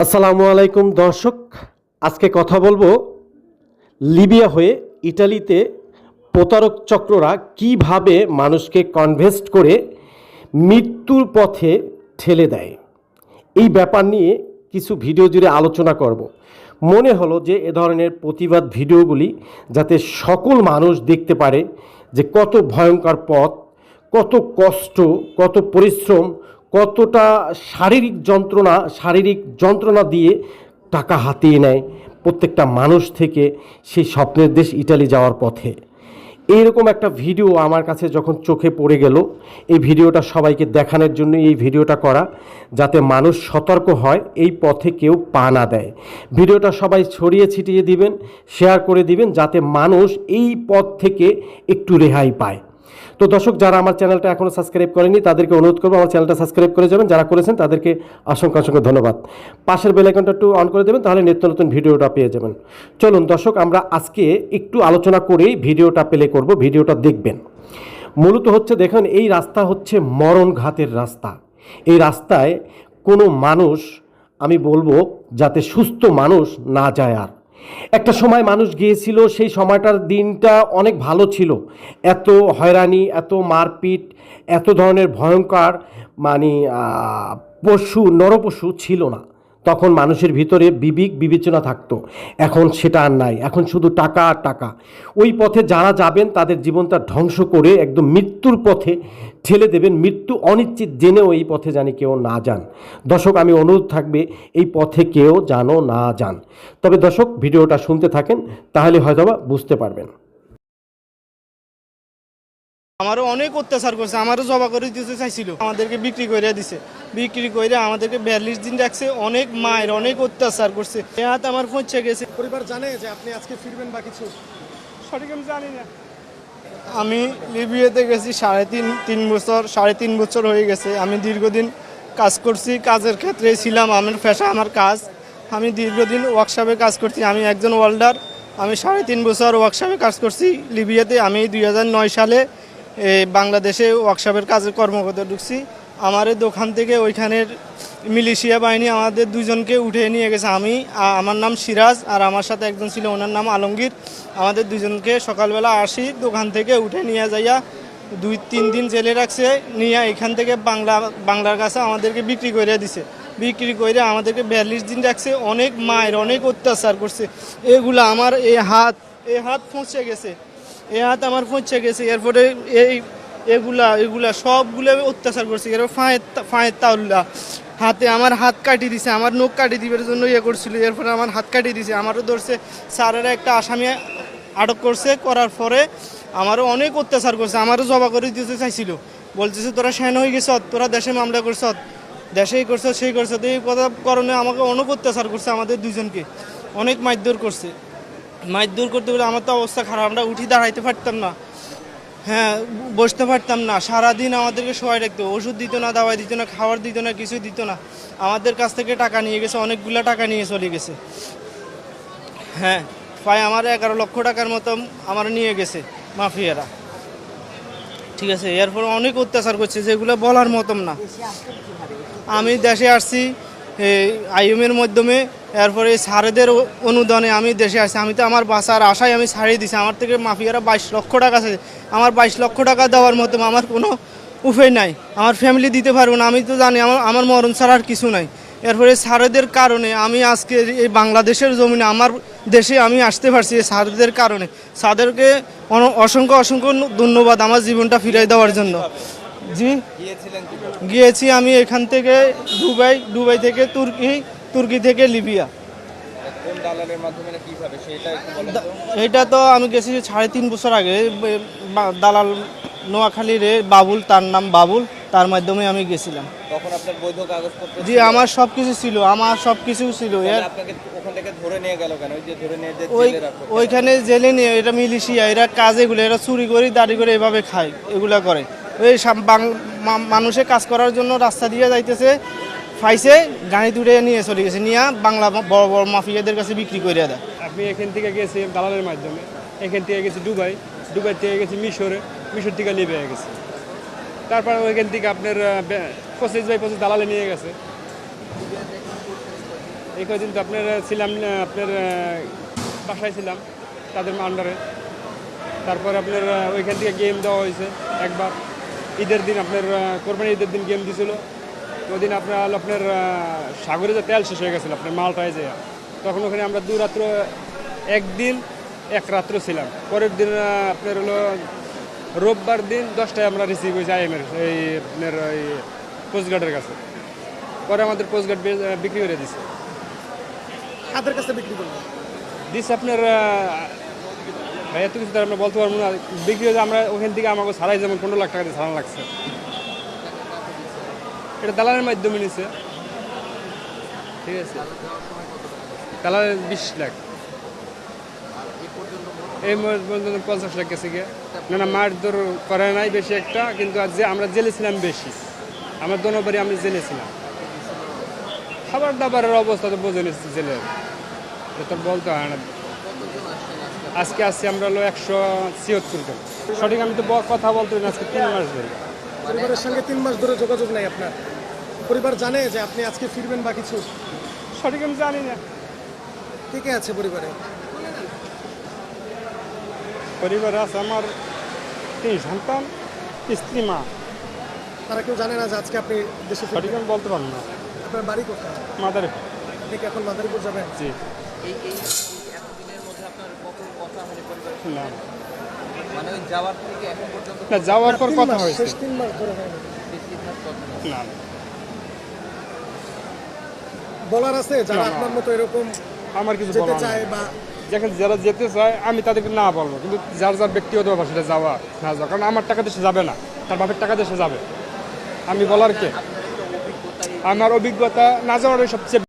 আসসালামু আলাইকুম দর্শক, আজকে কথা বলব লিবিয়া হয়ে ইটালিতে প্রতারক চক্ররা কীভাবে মানুষকে কনভেস্ট করে মৃত্যুর পথে ঠেলে দেয়। এই ব্যাপার নিয়ে কিছু ভিডিও জুড়ে আলোচনা করব। মনে হলো যে এ ধরনের প্রতিবাদ ভিডিওগুলি যাতে সকল মানুষ দেখতে পারে যে কত ভয়ঙ্কর পথ, কত কষ্ট, কত পরিশ্রম কতটা শারীরিক যন্ত্রণা শারীরিক যন্ত্রণা দিয়ে টাকা হাতিয়ে নেয় প্রত্যেকটা মানুষ থেকে সেই স্বপ্নের দেশ ইটালি যাওয়ার পথে। এইরকম একটা ভিডিও আমার কাছে যখন চোখে পড়ে গেল, এই ভিডিওটা সবাইকে দেখানোর জন্য এই ভিডিওটা করা, যাতে মানুষ সতর্ক হয়, এই পথে কেউ পা না দেয়। ভিডিওটা সবাই ছড়িয়ে ছিটিয়ে দিবেন শেয়ার করে দিবেন, যাতে মানুষ এই পথ থেকে একটু রেহাই পায়। তো দর্শক, যারা আমার চ্যানেলটা এখনও সাবস্ক্রাইব করেনি তাদেরকে অনুরোধ করব আমার চ্যানেলটা সাবস্ক্রাইব করে যাবেন। যারা করেছেন, তাদেরকে অসংখ্য অসংখ্য ধন্যবাদ। পাশের বেল আইকনটা একটু অন করে দেবেন, তাহলে নিত্য নতুন ভিডিওটা পেয়ে যাবেন। চলুন দর্শক, আমরা আজকে একটু আলোচনা করেই ভিডিওটা প্লে করব, ভিডিওটা দেখবেন। মূলত হচ্ছে, দেখুন, এই রাস্তা হচ্ছে মরণ ঘাতের রাস্তা। এই রাস্তায় কোনো মানুষ, আমি বলব, যাতে সুস্থ মানুষ না যায় আর। একটা সময় মানুষ গিয়েছিল, সেই সময়টার দিনটা অনেক ভালো ছিল। এত হয়রানি, এত মারপিট, এত ধরনের ভয়ঙ্কর মানে পশু, নরপশু ছিল না। তখন মানুষের ভিতরে বিবেক, বিবেচনা থাকতো। এখন সেটা আর নাই। এখন শুধু টাকা আর টাকা। ওই পথে যারা যাবেন, তাদের জীবনটা ধ্বংস করে একদম মৃত্যুর পথে ঠেলে দেবেন। মৃত্যু অনিশ্চিত জেনেও এই পথে জানি কেউ না যান। দর্শক, আমি অনুরোধ থাকবে, এই পথে কেউ জানো না যান। তবে দর্শক, ভিডিওটা শুনতে থাকেন, তাহলে হয়তোবা বুঝতে পারবেন। আমারও অনেক অত্যাচার করছে আমারও জবা করে দিতে চাইছিল। আমাদেরকে বিক্রি করে দিছে। বিক্রি করে আমাদেরকে বিয়াল্লিশ দিন রাখছে অনেক মায়ের অনেক অত্যাচার করছে। হাত আমার পৌঁছে গেছে। পরিবার জানে যে আপনি আজকে ফিরবেন বা কিছু? সঠিক আমি জানি না। আমি লিবিয়াতে গেছি সাড়ে তিন তিন বছর সাড়ে তিন বছর হয়ে গেছে। আমি দীর্ঘদিন কাজ করছি কাজের ক্ষেত্রে ছিলাম আমার পেশা আমার কাজ। আমি দীর্ঘদিন ওয়ার্কশপে কাজ করছি আমি একজন ওয়েল্ডার আমি সাড়ে তিন বছর ওয়ার্কশপে কাজ করছি লিবিয়াতে। আমি দুই নয় সালে বাংলাদেশে ওয়ার্কশপের কাজে কর্মকর্তা ঢুকছি। আমার দোকান থেকে ওইখানের মিলিশিয়া বাহিনী আমাদের দুজনকে উঠে নিয়ে গেছে। আমি আমার নাম সিরাজ আর আমার সাথে একজন ছিল, ওনার নাম আলমগীর। আমাদের দুজনকে সকালবেলা আসি, দোকান থেকে উঠে নিয়ে যাইয়া দুই, তিন দিন জেলে রাখছে, নিয়ে এখান থেকে বাংলা, বাংলার কাছে আমাদেরকে বিক্রি করে দিছে। বিক্রি করে আমাদেরকে বিয়াল্লিশ দিন রাখছে। অনেক মায়ের অনেক অত্যাচার করছে। এগুলা আমার এই হাত এই হাত পৌঁছে গেছে। এই হাত আমার পৌঁছে গেছে, এরপরে এই এগুলা এগুলা সবগুলো অত্যাচার করছে। এরপর ফাঁয়ের ফাঁয়ের তাউল্লা হাতে আমার হাত কাটিয়ে দিছে, আমার নখ কাটিয়ে দিবার জন্য ইয়ে করছিল, এরপরে আমার হাত কাটিয়ে দিছে, আমারও ধরছে, স্যারেরা একটা আসামি আটক করছে, করার পরে আমারও অনেক অত্যাচার করছে, আমারও জবা করে দিতে চাইছিল। বলতেছে, তোরা সেন হয়ে গেছ, তোরা দেশে মামলা করছ, দেশেই করছ, সেই করছ এই কথা কারণে আমাকে অনেক অত্যাচার করছে আমাদের দুজনকে অনেক মারধর করছে। মারধর করতে গেলে আমার তো অবস্থা খারাপ, আমরা উঠি দাঁড়াইতে পারতাম না। হ্যাঁ বসতে পারতাম না। সারাদিন আমাদেরকে সবাই রাখতো ওষুধ দিত না, দাওয়াই দিত না, খাবার দিত না কিছু দিত না। আমাদের কাছ থেকে টাকা নিয়ে গেছে, অনেকগুলো টাকা নিয়ে চলে গেছে। হ্যাঁ প্রায় আমার এগারো লক্ষ টাকার মতো আমার নিয়ে গেছে মাফিয়ারা। ঠিক আছে, এরপর অনেক অত্যাচার করছে, যেগুলো বলার মতন না। আমি দেশে আসছি আইএমের মাধ্যমে, এরপরে সারেদের অনুদানে আমি দেশে আসছি আমি তো আমার বাসার আশায় আমি ছাড়িয়ে দিছি। আমার থেকে মাফিয়ারা বাইশ লক্ষ টাকা আছে। আমার বাইশ লক্ষ টাকা দেওয়ার মতো আমার কোনো উপায় নাই। আমার ফ্যামিলি দিতে পারব না। আমি তো জানি আমার আমার মরণ ছাড়া আর কিছু নাই। এরপরে সারেদের কারণে আমি আজকে এই বাংলাদেশের জমিনে, আমার দেশে আমি আসতে পারছি এই সারেদের কারণে। সাদেরকে অসংখ্য অসংখ্য ধন্যবাদ আমার জীবনটা ফিরাই দেওয়ার জন্য। জি। গিয়েছি আমি এখান থেকে দুবাই দুবাই থেকে তুর্কি তুর্কি থেকে লিবিয়া। এটা তো আমি গেছি সাড়ে তিন বছর আগে দালাল নোয়াখালীর বাবুল তার নাম বাবুল তার মাধ্যমে আমি গেছিলাম। জি আমার সব কিছু ছিল আমার সব কিছু ছিল ওইখানে জেলে নিয়ে এটা মিলিশিয়া এরা কাজ এগুলো এরা চুরি করে দাড়ি করে এভাবে খায় এগুলা করে। মা- মানুষে কাজ করার জন্য রাস্তা দিয়ে যাইতেছে ফাইসে গাড়ি তুলে নিয়ে চলে গেছে, নিয়ে বাংলা বড় বড় মাফিয়াদের কাছে বিক্রি করে দেয়। আমি এখান থেকে গেছি দালালের মাধ্যমে, এখান থেকে গেছি দুবাই দুবাই থেকে গেছি মিশরে, মিশর থেকে লিবিয়া গেছে। তারপর ওইখান থেকে আপনার পঁচিশ বাই পঁচিশ দালালে নিয়ে গেছে। এই কদিন তো আপনার ছিলাম আপনার বাসায় ছিলাম, তাদের আন্ডারে তারপর আপনার ওইখান থেকে গেম দেওয়া হয়েছে একবার। ঈদের দিন আপনার কোরবানি ঈদের দিন গেম দিছিল। ওদিন আপনার আপনার সাগরে যে তেল শেষ হয়ে গেছিল আপনার মালটায় যে তখন ওখানে আমরা দু রাত্র একদিন এক রাত্র ছিলাম। পরের দিন আপনার হলো রোববার দিন দশটায় আমরা রিসিভ হয়েছি আইএমের এই আপনার ওই কোস্টগার্ডের কাছে। পরে আমাদের কোস্টগার্ড বিক্রি করে দিছে। কাছে বিক্রি দিস আপনার এত কিছু তো আমরা বলতে পারব না। বিক্রি হয়েছে আমরা ওখান থেকে আমাকে সারাই যেমন পনেরো লাখ টাকা দিয়ে সারানো লাগছে। এটা দালালের মাধ্যমে নিছে। ঠিক আছে। দালালের বিশ লাখ। এই পর্যন্ত পঞ্চাশ লাখ গেছে গিয়ে। না না মার দর করে নাই বেশি একটা, কিন্তু যে আমরা জেলে ছিলাম বেশি। আমার দোনোবারই আমি জেলে ছিলাম খাবার দাবারের অবস্থা তো বোঝে নিচ্ছি জেলের। এটা তো বলতে হয় না। আজকে আসছি আমরা হলো একশো ছিয়াত্তর জন। সঠিক আমি তো কথা বলতে পারি আজকে তিন মাস ধরে। পরিবারের সঙ্গে তিন মাস ধরে যোগাযোগ নাই আপনার। পরিবার জানে যে আপনি আজকে ফিরবেন বা কিছু? সঠিক আমি জানি না। কে কে আছে পরিবারে? পরিবারে আছে আমার তিন সন্তান স্ত্রী মা। তারা কেউ জানে না যে আজকে আপনি দেশে সঠিক আমি বলতে পারব না। আপনার বাড়ি কোথায়? মাদার আপনি কি এখন মাদারীপুর যাবেন? জি এই এই এই এতদিনের মধ্যে আপনার কখন কথা হয়নি পরিবারের না মানে ওই যাওয়ার থেকে এখন পর্যন্ত না যাওয়ার পর কথা হয়েছে। শেষ তিন মাস ধরে হয়নি বেশিরভাগ কথা না। না। বলার আছে যারা। আপনার মতো এরকম আমার কিছু যেতে চায় বা যেখানে যারা যেতে চায় আমি তাদেরকে না বলব। কিন্তু যার যার ব্যক্তিগত ব্যাপার সেটা যাওয়া না যাওয়া। কারণ আমার টাকা দেশে যাবে না। তার বাপের টাকা দেশে যাবে। আমি বলার কে? আমার অভিজ্ঞতা না যাওয়ার সবচেয়ে